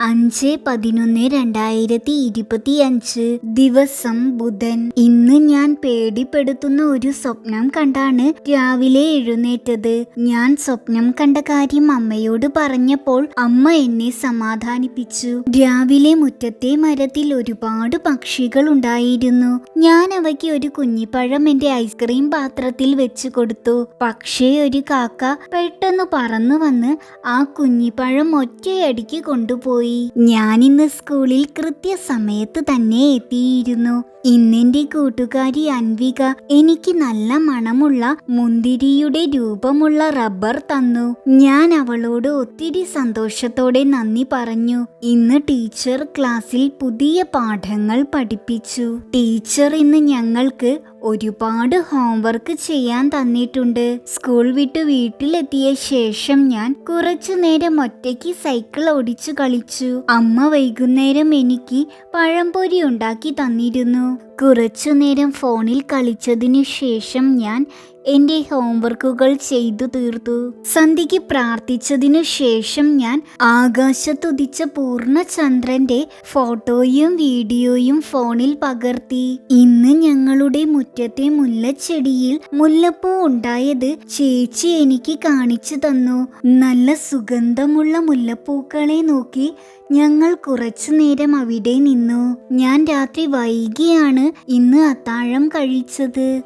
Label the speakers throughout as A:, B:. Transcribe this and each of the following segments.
A: അഞ്ച് പതിനൊന്ന് രണ്ടായിരത്തി ഇരുപത്തി അഞ്ച് ദിവസം ബുധൻ. ഇന്ന് ഞാൻ പേടിപ്പെടുത്തുന്ന ഒരു സ്വപ്നം കണ്ടാണ് രാവിലെ എഴുന്നേറ്റത്. ഞാൻ സ്വപ്നം കണ്ട കാര്യം അമ്മയോട് പറഞ്ഞപ്പോൾ അമ്മ എന്നെ സമാധാനിപ്പിച്ചു. രാവിലെ മുറ്റത്തെ മരത്തിൽ ഒരുപാട് പക്ഷികൾ ഉണ്ടായിരുന്നു. ഞാൻ അവയ്ക്ക് ഒരു കുഞ്ഞിപ്പഴം എന്റെ ഐസ്ക്രീം പാത്രത്തിൽ വെച്ച് കൊടുത്തു. പക്ഷേ ഒരു കാക്ക പെട്ടെന്ന് പറന്നു വന്ന് ആ കുഞ്ഞിപ്പഴം ഒറ്റയടിക്ക് കൊണ്ടുപോയി. ഞാൻ ഇന്ന് സ്കൂളിൽ കൃത്യസമയത്ത് തന്നെ എത്തിയിരുന്നു. ഇന്നെന്റെ കൂട്ടുകാരി അൻവിക എനിക്ക് നല്ല മണമുള്ള മുന്തിരിയുടെ രൂപമുള്ള റബ്ബർ തന്നു. ഞാൻ അവളോട് ഒത്തിരി സന്തോഷത്തോടെ നന്ദി പറഞ്ഞു. ഇന്ന് ടീച്ചർ ക്ലാസ്സിൽ പുതിയ പാഠങ്ങൾ പഠിപ്പിച്ചു. ടീച്ചർ ഇന്ന് ഞങ്ങൾക്ക് ഒരുപാട് ഹോംവർക്ക് ചെയ്യാൻ തന്നിട്ടുണ്ട്. സ്കൂൾ വിട്ട് വീട്ടിലെത്തിയ ശേഷം ഞാൻ കുറച്ചു നേരം ഒറ്റയ്ക്ക് സൈക്കിൾ ഓടിച്ചു കളിച്ചു. അമ്മ വൈകുന്നേരം എനിക്ക് പഴംപൊരി ഉണ്ടാക്കി തന്നിരുന്നു. കുറച്ചു നേരം ഫോണിൽ കളിച്ചതിനു ശേഷം ഞാൻ എന്റെ ഹോംവർക്കുകൾ ചെയ്തു തീർത്തു. സന്ധ്യയ്ക്ക് പ്രാർത്ഥിച്ചതിനു ശേഷം ഞാൻ ആകാശത്തുദിച്ച പൂർണചന്ദ്രന്റെ ഫോട്ടോയും വീഡിയോയും ഫോണിൽ പകർത്തി. ഇന്ന് ഞങ്ങളുടെ മുറ്റത്തെ മുല്ലച്ചെടിയിൽ മുല്ലപ്പൂ ഉണ്ടായത് ചേച്ചി എനിക്ക് കാണിച്ചു തന്നു. നല്ല സുഗന്ധമുള്ള മുല്ലപ്പൂക്കളെ നോക്കി ഞങ്ങൾ കുറച്ചു നേരം അവിടെ നിന്നു. ഞാൻ രാത്രി വൈകിയാണ് ഇന്ന് അത്താഴം കഴിച്ചത്.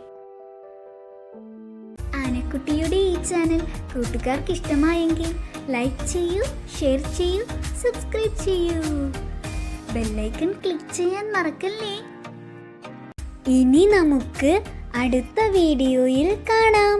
A: ആനക്കുട്ടിയുടെ ഈ ചാനൽ കൂട്ടുകാർക്ക് ഇഷ്ടമായെങ്കിൽ ലൈക്ക് ചെയ്യൂ ഷെയർ ചെയ്യൂ സബ്സ്ക്രൈബ് ചെയ്യൂ. ബെല്ലൈക്കൺ ക്ലിക്ക് ചെയ്യാൻ മറക്കല്ലേ? ഇനി നമുക്ക് അടുത്ത വീഡിയോയിൽ കാണാം.